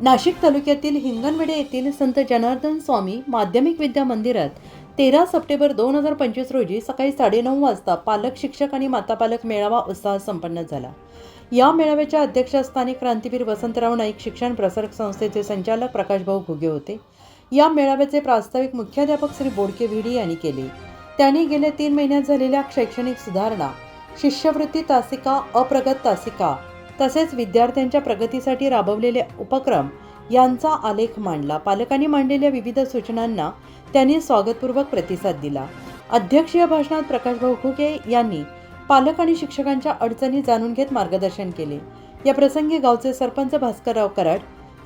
नाशिक तालुक्यातील हिंगणवेडे येथील संत जनार्दन स्वामी माध्यमिक विद्या मंदिरात तेरा सप्टेंबर दोन हजार पंचवीस रोजी सकाळी साडेनऊ वाजता पालक शिक्षक आणि माता पालक मेळावा उत्साह संपन्न झाला. या मेळाव्याच्या अध्यक्षस्थानी क्रांतीवीर वसंतराव नाईक शिक्षण प्रसारक संस्थेचे संचालक प्रकाशभाऊ घुगे होते. या मेळाव्याचे प्रास्ताविक मुख्याध्यापक श्री बोडके व्हिडी यांनी केले. त्यांनी गेल्या तीन महिन्यात झालेल्या शैक्षणिक सुधारणा शिष्यवृत्ती तासिका अप्रगत तासिका तसेच विद्यार्थ्यांच्या प्रगतीसाठी राबवलेले उपक्रम यांचा आलेख मांडला. पालकांनी मांडलेल्या विविध सूचनांना त्यांनी स्वागतपूर्वक प्रतिसाद दिला. अध्यक्षीय भाषणात प्रकाशभाऊ घुगे यांनी पालक आणि शिक्षकांच्या अडचणी जाणून घेत मार्गदर्शन केले. या प्रसंगी गावचे सरपंच भास्करराव कराड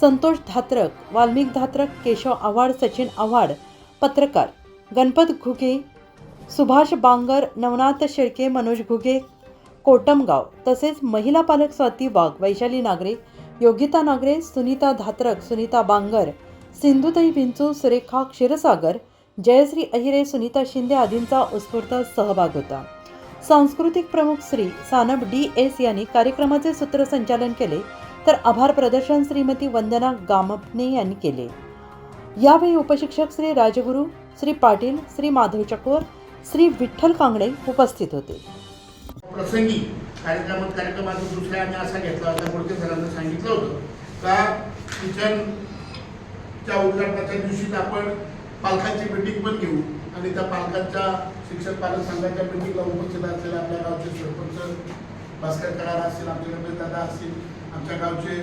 संतोष धात्रक वाल्मिक धात्रक केशव आव्हाड सचिन आव्हाड पत्रकार गणपत घुगे सुभाष बांगर नवनाथ शेळके मनोज घुगे कोटमगाव तसेच महिला पालक स्वाती वाघ वैशाली नागरे योगिता नागरे सुनीता धात्रक सुनीता बांगर सिंधुताई विंचू सुरेखा क्षीरसागर जयश्री अहिरे सुनीता शिंदे आदींचा उत्स्फूर्त सहभाग होता. सांस्कृतिक प्रमुख श्री सानप डी एस यांनी कार्यक्रमाचे सूत्रसंचालन केले तर आभार प्रदर्शन श्रीमती वंदना गामपने यांनी केले. यावेळी उपशिक्षक श्री राजगुरू श्री पाटील श्री माधव चकोर श्री विठ्ठल कांगडे उपस्थित होते. प्रसंगी कार्यक्रमात कार्यक्रमाचा दुसऱ्या आम्ही असा घेतला होता मोडके सरांना सांगितलं होतं का किचनच्या उद्घाटनाच्या दिवशीच आपण पालकांची मिटिंग पण घेऊ आणि त्या पालकांच्या शिक्षक पालक संघाच्या मिटिंगला उपस्थित असलेल्या आपल्या गावचे सरपंच भास्कर करार असतील आमचे रमेश दादा असतील आमच्या गावचे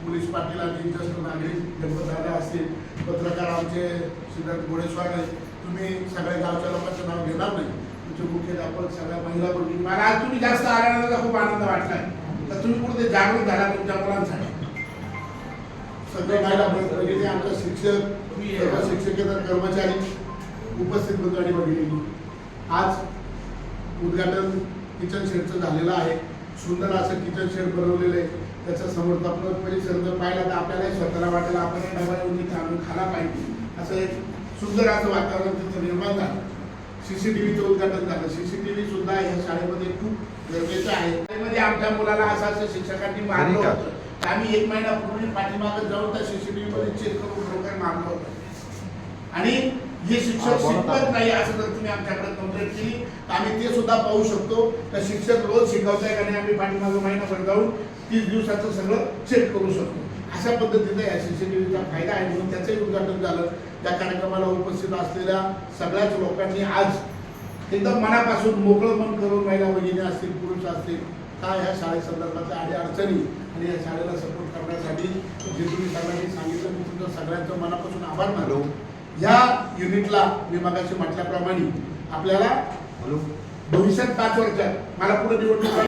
पोलीस पाटील आणि ज्येष्ठ नागरिक गणपत दादा असतील पत्रकार आमचे सिद्धार्थ घोडेस्वामी तुम्ही सगळ्या गावच्या लोकांचं नाव घेणार नाही. तुमचे मुख्याध्यापक सगळ्या महिला भगिनी मला आज तुम्ही जास्त आल्यानंतर खूप आनंद वाटलाय. तर तुम्ही कुठे जागरूक झाला तुमच्या मुलांसाठी. सगळे महिला भगिनी आमच्या शिक्षक शिक्षकेतर कर्मचारी उपस्थित आणि भगिनी आज उद्घाटन किचन शेडचं झालेलं आहे. सुंदर असं किचन शेड बनवलेलं आहे. त्याच्यासमोर आपण परिसर जर पाहिला तर आपल्याला स्वतःला वाटेल आपण हे डबा येऊन आणून खाला पाहिजे. असं एक सुंदर असं वातावरण तिथं निर्माण झालं. सीसीटीव्हीचं उद्घाटन झालं. सीसीटीव्ही सुद्धा या शाळेमध्ये खूप गरजेचं आहे. शाळेमध्ये आमच्या मुलाला असं असं शिक्षकांनी मारलं? होतं. आम्ही एक महिन्यापूर्वी पाठीमागं जाऊन त्या सीसीटीव्ही मध्ये चेक करून डोक्यात मारलं होतं. आणि हे शिक्षक शिकवत. नाही असं जर तुम्ही आमच्याकडे कंप्लेंट केली. तर आम्ही ते सुद्धा पाहू शकतो. तर शिक्षक रोज शिकवताय का नाही आम्ही पाठीमागं महिनाभर जाऊन तीस दिवसाचं सगळं चेक करू शकतो. अशा पद्धतीने या सीसीटीव्हीचा फायदा आहे म्हणून त्याचंही उद्घाटन झालं. त्या कार्यक्रमाला उपस्थित असलेल्या सगळ्याच लोकांनी आज एकदम मनापासून मोकळं मन करून महिला भगिनी असतील पुरुष असतील काय ह्या शाळेसंदर्भातल्या आणि अडचणी आणि या शाळेला सपोर्ट करण्यासाठी जे तुम्ही सगळ्यांनी सांगितलं मी तुमचं सगळ्यांचं मनापासून आभार मानलो. ह्या युनिटला मी मगाशी म्हटल्याप्रमाणे आपल्याला भविष्यात पाच वर्षात मला पुढे निवडणूक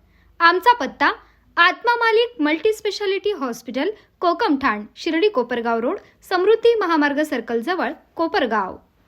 आमचा पत्ता Atma Malik multi speciality hospital Kokamthan Shirdi Kopargaon road Samruddhi Mahamarg सर्कलजवळ Kopargaon.